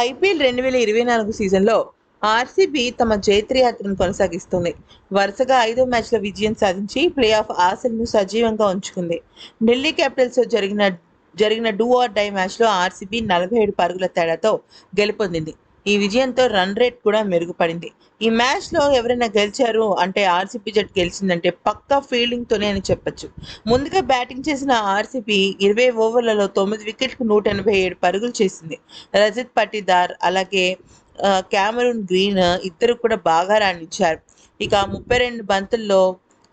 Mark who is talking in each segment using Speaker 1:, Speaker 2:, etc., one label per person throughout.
Speaker 1: IPL రెండు వేల ఇరవై నాలుగు సీజన్లో ఆర్సీబీ తమ జైత్రయాత్రను కొనసాగిస్తుంది. వరుసగా ఐదో మ్యాచ్ల విజయం సాధించి ప్లే ఆఫ్ ఆశలను సజీవంగా ఉంచుకుంది. ఢిల్లీ క్యాపిటల్స్తో జరిగిన జరిగిన డూ ఆర్ డై మ్యాచ్లో ఆర్సీబీ నలభై ఏడు పరుగుల తేడాతో గెలుపొందింది. ఈ విజయంతో రన్ రేట్ కూడా మెరుగుపడింది. ఈ మ్యాచ్లో ఎవరైనా గెలిచారు అంటే ఆర్సీబీ జట్టు గెలిచిందంటే పక్కా ఫీల్డింగ్తోనే అని చెప్పొచ్చు. ముందుగా బ్యాటింగ్ చేసిన ఆర్సీబీ ఇరవై ఓవర్లలో తొమ్మిది వికెట్లకు నూట ఎనభై ఏడు పరుగులు చేసింది. రజత్ పటిదార్ అలాగే క్యామరూన్ గ్రీన్ ఇద్దరు కూడా బాగా రాణించారు. ఇక ముప్పై రెండు బంతుల్లో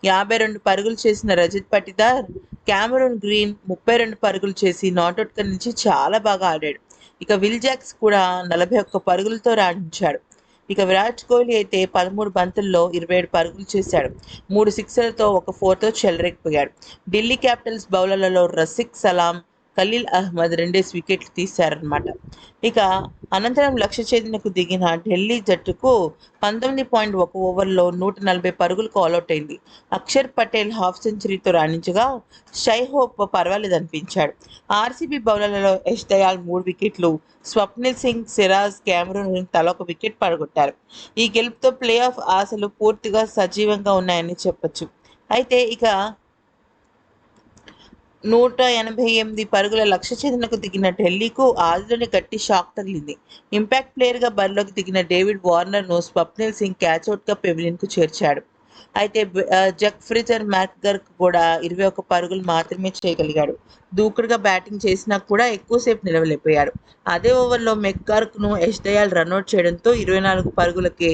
Speaker 1: యాభై రెండు పరుగులు చేసిన రజత్ పటిదార్ క్యామరూన్ గ్రీన్ ముప్పై రెండు పరుగులు చేసి నాట్అవుట్ నుంచి చాలా బాగా ఆడాడు. ఇక విల్ జాక్స్ కూడా నలభై ఒక్క పరుగులతో రాణించాడు. ఇక విరాట్ కోహ్లీ అయితే పదమూడు బంతుల్లో ఇరవై ఏడు పరుగులు చేశాడు. మూడు సిక్సర్లతో ఒక ఫోర్తో చెలరెక్కిపోయాడు ఢిల్లీ క్యాపిటల్స్ బౌలర్లలో రసిక్ సలాం ఖలీల్ అహ్మద్ రెండేసి వికెట్లు తీశారనమాట ఇక అనంతరం లక్ష్య ఛేదనకు దిగిన ఢిల్లీ జట్టుకు పంతొమ్మిది పాయింట్ ఒక ఓవర్లో నూట నలభై పరుగులకు ఆల్అౌట్ అయింది. అక్షర్ పటేల్ హాఫ్ సెంచరీతో రాణించగా షై హోప్ పర్వాలేదు అనిపించాడు ఆర్సీబీ బౌలర్లలో యష్ దయాల్ మూడు వికెట్లు స్వప్నిల్ సింగ్ సిరాజ్ కెమెరూన్ తల ఒక వికెట్ పడగొట్టారు. ఈ గెలుపుతో ప్లే ఆఫ్ ఆశలు పూర్తిగా సజీవంగా ఉన్నాయని చెప్పొచ్చు. అయితే ఇక నూట ఎనభై ఎనిమిది పరుగుల లక్ష్య ఛేదనకు దిగిన ఢిల్లీకు ఆదిలోని గట్టి షాక్ తగిలింది. ఇంపాక్ట్ ప్లేయర్గా బరిలోకి దిగిన డేవిడ్ వార్నర్ను స్వప్నిల్ సింగ్ క్యాచ్అవుట్గా పెవిలియన్కు చేర్చాడు. అయితే జక్ ఫ్రిజర్ మ్యాక్గర్ కూడా ఇరవై ఒక్క పరుగులు మాత్రమే చేయగలిగాడు. దూకుడుగా బ్యాటింగ్ చేసినా కూడా ఎక్కువసేపు నిలవలేకపోయాడు. అదే ఓవర్లో మెక్గార్క్ను యష్ దయాల్ రన్అట్ చేయడంతో ఇరవై నాలుగు పరుగులకే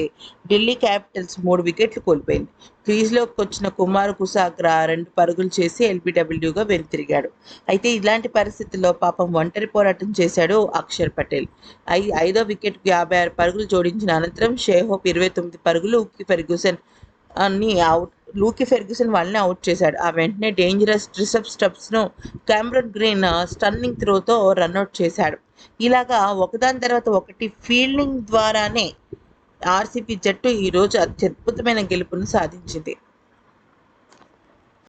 Speaker 1: ఢిల్లీ క్యాపిటల్స్ మూడు వికెట్లు కోల్పోయింది. క్రీజ్లోకి వచ్చిన కుమార్ కుసాగ్రా రెండు పరుగులు చేసి ఎల్బిడబ్ల్యూగా వెనుతిరిగాడు. అయితే ఇలాంటి పరిస్థితుల్లో పాపం ఒంటరి పోరాటం చేశాడు అక్షర్ పటేల్. ఐ ఐదో వికెట్కు యాభై ఆరు పరుగులు జోడించిన అనంతరం షేహోప్ ఇరవై తొమ్మిది పరుగులు ఉక్కి ఫెర్గ్యూసన్ అన్ని అవుట్ లూకి ఫెర్గ్యూసన్ వాళ్ళని అవుట్ చేశాడు. ఆ వెంటనే డేంజరస్ ట్రిసప్ స్టెప్స్ను క్యామ్రన్ గ్రీన్ స్టన్నింగ్ త్రోతో రన్అట్ చేశాడు. ఇలాగా ఒకదాని తర్వాత ఒకటి ఫీల్డింగ్ ద్వారానే ఆర్సీపీ జట్టు ఈరోజు అత్యద్భుతమైన గెలుపును సాధించింది.